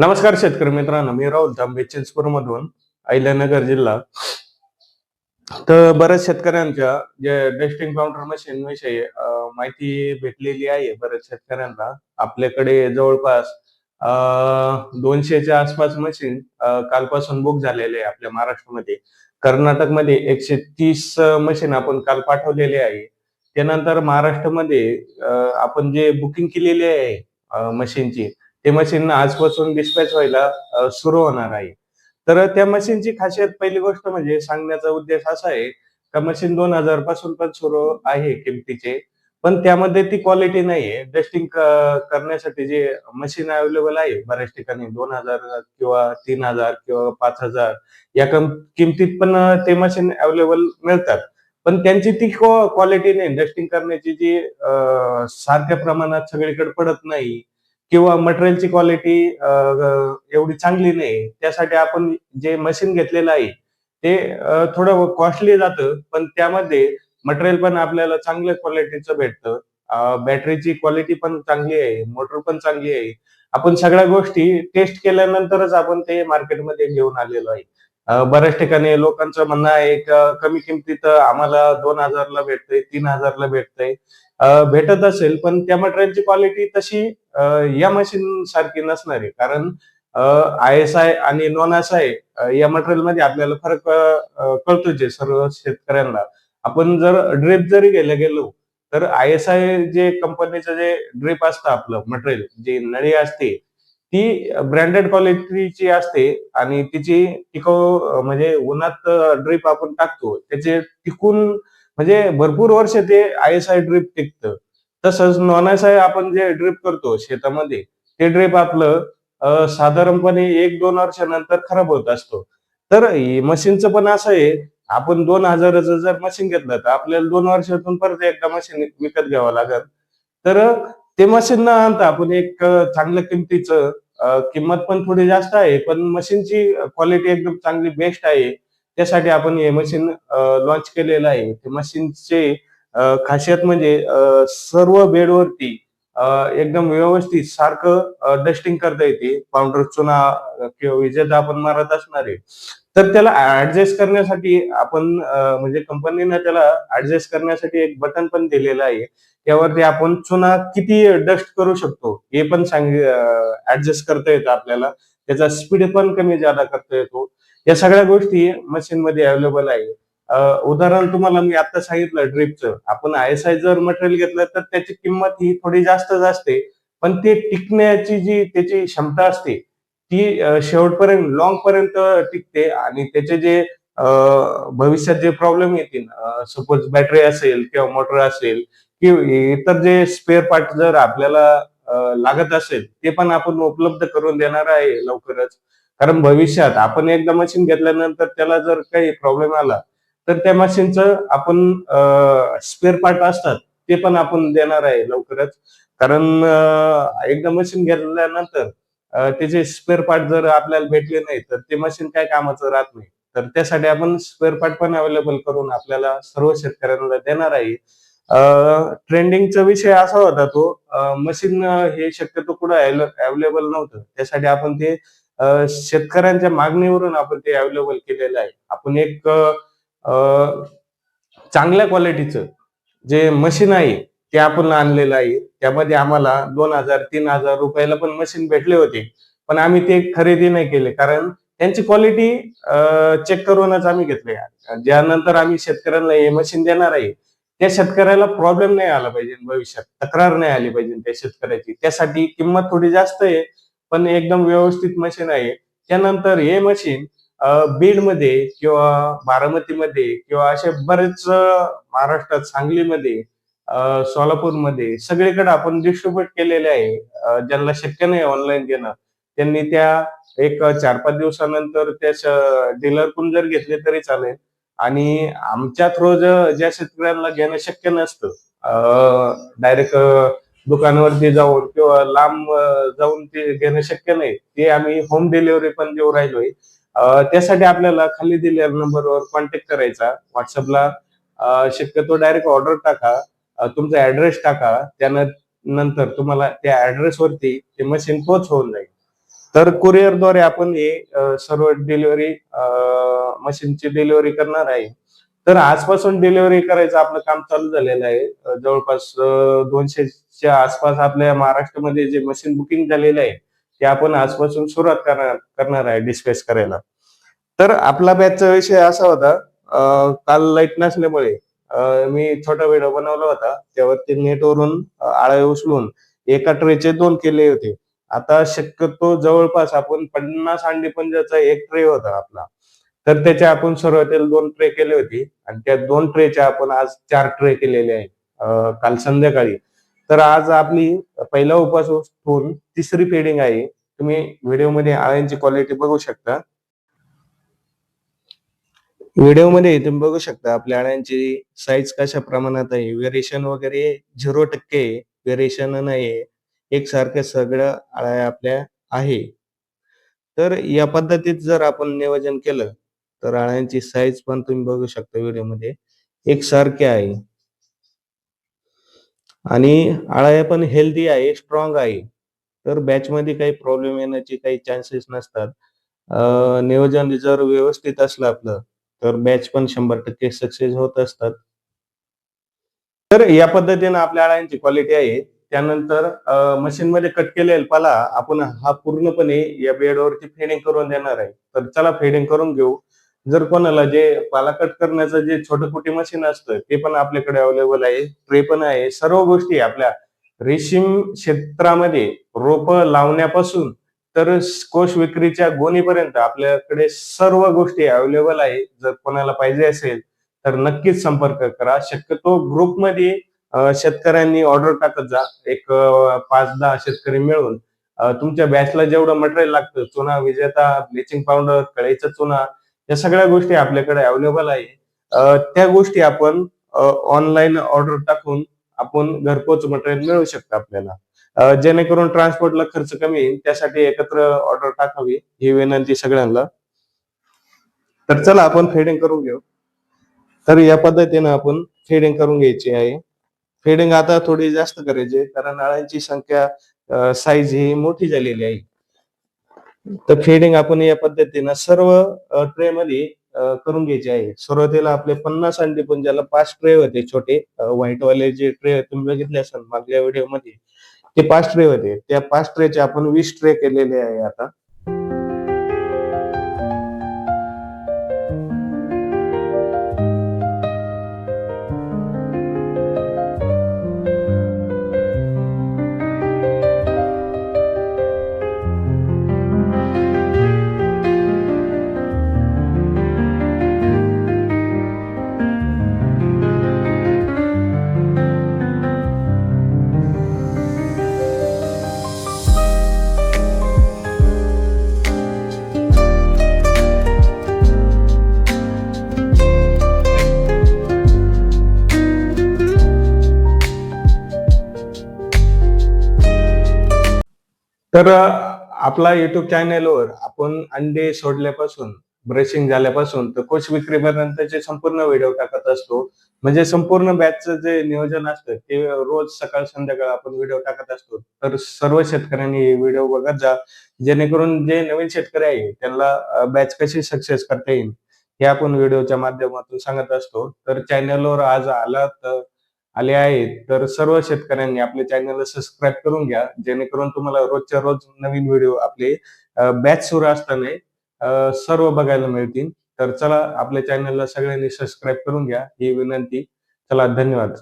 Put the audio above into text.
नमस्कार शेतकरी मित्रांनो मी राहुल तांबे चिंचपूर मधून अहिल्यानगर जिल्हा. तर बऱ्याच शेतकऱ्यांच्या जे डेस्टिंग काउंटर मशीन विषयी माहिती भेटलेली आहे बऱ्याच शेतकऱ्यांना. आपल्याकडे जवळपास दोनशेच्या आसपास मशीन कालपासून बुक झालेले आहे आपल्या महाराष्ट्रामध्ये. कर्नाटकमध्ये एकशे तीस मशीन आपण काल पाठवलेले आहे. त्यानंतर महाराष्ट्रामध्ये आपण जे बुकिंग केलेली आहे मशीनची ते मशीन आजपासून डिस्पॅच व्हायला सुरू होणार आहे. तर त्या मशीनची खासियत पहिली गोष्ट म्हणजे सांगण्याचा उद्देश असा आहे का मशीन दोन हजारपासून पण सुरू आहे किमतीचे पण त्यामध्ये ती क्वालिटी नाहीये. डस्टिंग करण्यासाठी जे मशीन अवेलेबल आहे बऱ्याच ठिकाणी दोन हजार किंवा तीन हजार किंवा पाच हजार या किमतीत पण ते मशीन अवेलेबल मिळतात. पण त्यांची ती क्वालिटी नाही. डस्टिंग करण्याची जी सारख्या प्रमाणात सगळीकडे पडत नाही किंवा मटेरियलची क्वालिटी एवढी चांगली नाही. त्यासाठी आपण जे मशीन घेतलेलं आहे ते थोडं कॉस्टली जातं पण त्यामध्ये मटेरियल पण आपल्याला चांगल्या क्वालिटीचं भेटतं. बॅटरीची क्वालिटी पण चांगली आहे मोटर पण चांगली आहे. आपण सगळ्या गोष्टी टेस्ट केल्यानंतरच आपण ते मार्केटमध्ये घेऊन आलेलो आहे. बऱ्याच ठिकाणी लोकांचं म्हणणं आहे कमी किमतीत आम्हाला दोन हजारला भेटतंय तीन हजारला भेटतंय. भेटत असेल पण त्या मटेरियलची क्वालिटी तशी या मशीन सारखी नसणार. आहे कारण आय एस आय आणि नॉन एस आय या मटेरियलमध्ये आपल्याला फरक कळतो जे सर्व शेतकऱ्यांना. आपण जर ड्रिप जरी गेलं गेलो तर आय एस आय जे कंपनीचं जे ड्रिप असतं आपलं मटेरियल जी नळी असते ती ब्रँडेड क्वालिटीची असते आणि तिची टिकाऊ म्हणजे उन्हात ड्रिप आपण टाकतो त्याचे टिकून म्हणजे भरपूर वर्ष ते आय एस आय ड्रिप टिकतं. तसंच नॉन एस आय आपण जे ड्रिप करतो शेतामध्ये ते ड्रिप आपलं साधारणपणे एक दोन वर्षानंतर खराब होत असतो. तर मशीनचं पण असं आहे आपण दोन हजाराचं जर मशीन घेतलं तर आपल्याला दोन वर्षातून परत एकदा मशीन विकत घ्यावं लागेल. तर ते मशीन न आणता आपण एक चांगल्या किमतीचं किंमत पण थोडी जास्त आहे पण मशीनची क्वालिटी एकदम चांगली बेस्ट आहे. त्यासाठी आपण हे मशीन लॉन्च केलेलं आहे. ते मशीनचे खासियत म्हणजे सर्व बेडवरती एकदम व्यवस्थित सारखं डस्टिंग करता येते. पावडर चुना किंवा विजेता आपण मारत असणार. आहे तर त्याला ऍडजस्ट करण्यासाठी आपण म्हणजे कंपनीने त्याला ऍडजस्ट करण्यासाठी एक बटन पण दिलेलं आहे. त्यावरती आपण चुना किती डस्ट करू शकतो हे पण सांग ऍडजस्ट करता येतं आपल्याला. त्याचा स्पीड पण कमी जादा करता येतो. या सगळ्या गोष्टी मशीनमध्ये अवेलेबल आहे. उदाहरण तुम्हाला मी आता सांगितलं ड्रिपचं आपण आय एस आय जर मटेरियल घेतलं तर त्याची किंमत ही थोडी जास्तच असते. पण ते टिकण्याची जी त्याची क्षमता असते ती शेवटपर्यंत लॉंग पर्यंत टिकते. आणि त्याचे जे भविष्यात जे प्रॉब्लेम येतील सपोज बॅटरी असेल किंवा मोटर असेल किंवा इतर जे स्पेअर पार्ट जर आपल्याला लागत असेल ते पण आपण उपलब्ध करून देणार आहे लवकरच. कारण भविष्यात आपण एकदा मशीन घेतल्यानंतर त्याला जर काही प्रॉब्लेम आला तर त्या मशीनचं आपण स्पेअर पार्ट असतात ते पण आपण देणार आहे लवकरच. कारण एकदा मशीन घेतल्यानंतर त्याचे स्पेअर पार्ट जर आपल्याला भेटले नाही तर ते मशीन काय कामाचं राहत नाही. तर त्यासाठी आपण स्पेअर पार्ट पण अवेलेबल करून आपल्याला सर्व शेतकऱ्यांना देणार आहे. ट्रेंडिंगचा विषय असा होता तो मशीन हे शक्यतो कुठं अवेलेबल नव्हतं. त्यासाठी आपण ते शेतकऱ्यांच्या मागणीवरून आपण ते अवेलेबल केलेलं आहे. आपण एक चांगल्या क्वालिटीचं जे मशीन आहे ते आपण आणलेलं आहे. त्यामध्ये आम्हाला दोन हजार तीन हजार रुपयाला पण मशीन भेटले होते. पण आम्ही ते खरेदी नाही केले. कारण त्यांची क्वालिटी चेक करूनच आम्ही घेतले. ज्यानंतर आम्ही शेतकऱ्यांना हे मशीन देणार आहे त्या शेतकऱ्याला प्रॉब्लेम नाही आला पाहिजे भविष्यात. तक्रार नाही आली पाहिजे त्या शेतकऱ्याची. त्यासाठी किंमत थोडी जास्त आहे पण एकदम व्यवस्थित मशीन आहे. त्यानंतर हे मशीन बीडमध्ये किंवा बारामतीमध्ये किंवा असे बरेच महाराष्ट्रात सांगलीमध्ये सोलापूरमध्ये सगळीकडे आपण डिस्ट्रीब्युट केलेले आहे. ज्यांना शक्य नाही ऑनलाईन घेणं त्यांनी त्या एक चार पाच दिवसानंतर त्या डीलरकडून जर घेतले तरी चालेल. आणि आमच्या थ्रू ज्या शेतकऱ्यांना घेणं शक्य नसतं डायरेक्ट दुकानावरती जाऊन किंवा लांब जाऊन ते घेणं शक्य नाही. ते आम्ही होम डिलिव्हरी पण देऊ राहिलोय. त्यासाठी आपल्याला खाली दिलेल्या नंबरवर कॉन्टॅक्ट करायचा. व्हॉट्सअपला शक्यतो डायरेक्ट ऑर्डर टाका. तुमचा ऍड्रेस टाका. त्यानंतर तुम्हाला त्या ऍड्रेसवरती ते मशीन पोच होऊन जाईल. तर कुरिअरद्वारे आपण हे सर्व डिलिव्हरी मशीनची डिलिव्हरी करणार आहे. तर आजपासून डिलिव्हरी करायचं आपलं काम चालू झालेलं आहे. जवळपास दोनशेच्या आसपास आपल्या महाराष्ट्रामध्ये जे मशीन बुकिंग झालेलं आहे ते आपण आजपासून सुरुवात करणार करणार आहे डिस्कस करायला. तर आपला बॅचचा विषय असा होता काल लाइट नसल्यामुळे मी छोटा व्हिडिओ बनवला होता. त्यावरती नेटवरून आळा उचलून एका ट्रेचे दोन केले होते. आता शक्यतो जवळपास आपण पन्नास अंडी पंजाचा एक ट्रे होता आपला. तर त्याचे आपण सुरुवातीला दोन ट्रे केले होते. आणि त्या दोन ट्रेच्या आपण आज चार ट्रे केलेले आहेत. काल संध्याकाळी. तर आज आपली पहिला उपास होऊन तिसरी फेडिंग आहे. तुम्ही व्हिडिओमध्ये आळ्यांची क्वालिटी बघू शकता. व्हिडिओमध्ये तुम्ही बघू शकता आपल्या आळ्यांची साईज कशा प्रमाणात आहे. व्हेरिएशन वगैरे झिरो टक्के व्हेरिएशन नाही एकसारखं सगळं आळ्या आपल्या आहे. तर या पद्धतीत जर आपण नियोजन केलं तर आळ्यांची साईज पण तुम्ही बघू शकता व्हिडिओमध्ये. एकसारखे आहे. आणि आळ्या पण हेल्दी आहे स्ट्रॉंग आहे. तर बॅच मध्ये काही प्रॉब्लेम येण्याचे काही चान्सेस नसतात. नियोजन जर व्यवस्थित असलं आपलं तर बॅच पण शंभर टक्के सक्सेस होत असतात. तर या पद्धतीने आपल्या आळ्यांची क्वालिटी आहे. त्यानंतर मशीन मध्ये कट केलेला पाला आपण हा पूर्णपणे या बेडवरची फेडिंग करून देणार आहे. तर चला फेडिंग करून घेऊ. जर कोणाला जे पाला कट करण्याचं जे छोटं कुठे मशीन असतं ते पण आपल्याकडे अवेलेबल आहे ट्रे पण आहे. सर्व गोष्टी आपल्या रेशीम क्षेत्रामध्ये रोप लावण्यापासून तर कोश विक्रीच्या गोणीपर्यंत आपल्याकडे सर्व गोष्टी अवेलेबल आहे. जर कोणाला पाहिजे असेल तर नक्कीच संपर्क करा. शक्यतो ग्रुपमध्ये शेतकऱ्यांनी ऑर्डर टाकत जा. एक पाच दहा शेतकरी मिळून. तुमच्या बॅचला जेवढं मटेरियल लागतं चुना विजेता ब्लिचिंग पावडर कळीचा चुना या सगळ्या गोष्टी आपल्याकडे अवेलेबल आहे. त्या गोष्टी आपण ऑनलाईन ऑर्डर टाकून आपण घरपोच मटेरियल मिळू शकतं आपल्याला. जेणेकरून ट्रान्सपोर्टला खर्च कमी येईल त्यासाठी एकत्र ऑर्डर टाकावी ही विनंती सगळ्यांना. तर चला आपण फेडिंग करून घेऊ. तर या पद्धतीने आपण फेडिंग करून घ्यायची आहे. फेडिंग आता थोडी जास्त करायची कारण नळांची संख्या साईज ही मोठी झालेली आहे. तर फीडिंग आपण या पद्धतीनं सर्व ट्रे मध्ये करून घ्यायचे आहे. सुरुवातीला आपले पन्नास अंडी पण ज्याला पाच ट्रे होते छोटे व्हाईट वाले जे ट्रे तुम्ही बघितले असाल मागल्या व्हिडिओमध्ये ते पाच ट्रे होते. त्या पाच ट्रेचे आपण वीस ट्रे केलेले आहे आता. तर आपला युट्यूब चॅनेलवर आपण अंडे सोडल्यापासून ब्रशिंग झाल्यापासून तर कोश विक्रीपर्यंतचे संपूर्ण व्हिडिओ टाकत असतो. म्हणजे संपूर्ण बॅचचं जे नियोजन असतं ते रोज सकाळ संध्याकाळ आपण व्हिडिओ टाकत असतो. तर सर्व शेतकऱ्यांनी व्हिडिओ बघत जा. जेणेकरून जे नवीन शेतकरी आहे त्यांना बॅच कशी सक्सेस करता येईल हे आपण व्हिडिओच्या माध्यमातून सांगत असतो. तर चॅनेलवर आज आला तर आले आहेत तर सर्व शेतकऱ्यांनी आपल्या चॅनलला सबस्क्राईब करून घ्या जेणेकरून तुम्हाला रोजच्या रोज नवीन व्हिडिओ आपले बॅच सुरू असताना सर्व बघायला मिळतील. तर चला आपल्या चॅनलला सगळ्यांनी सबस्क्राईब करून घ्या ही विनंती. चला धन्यवाद.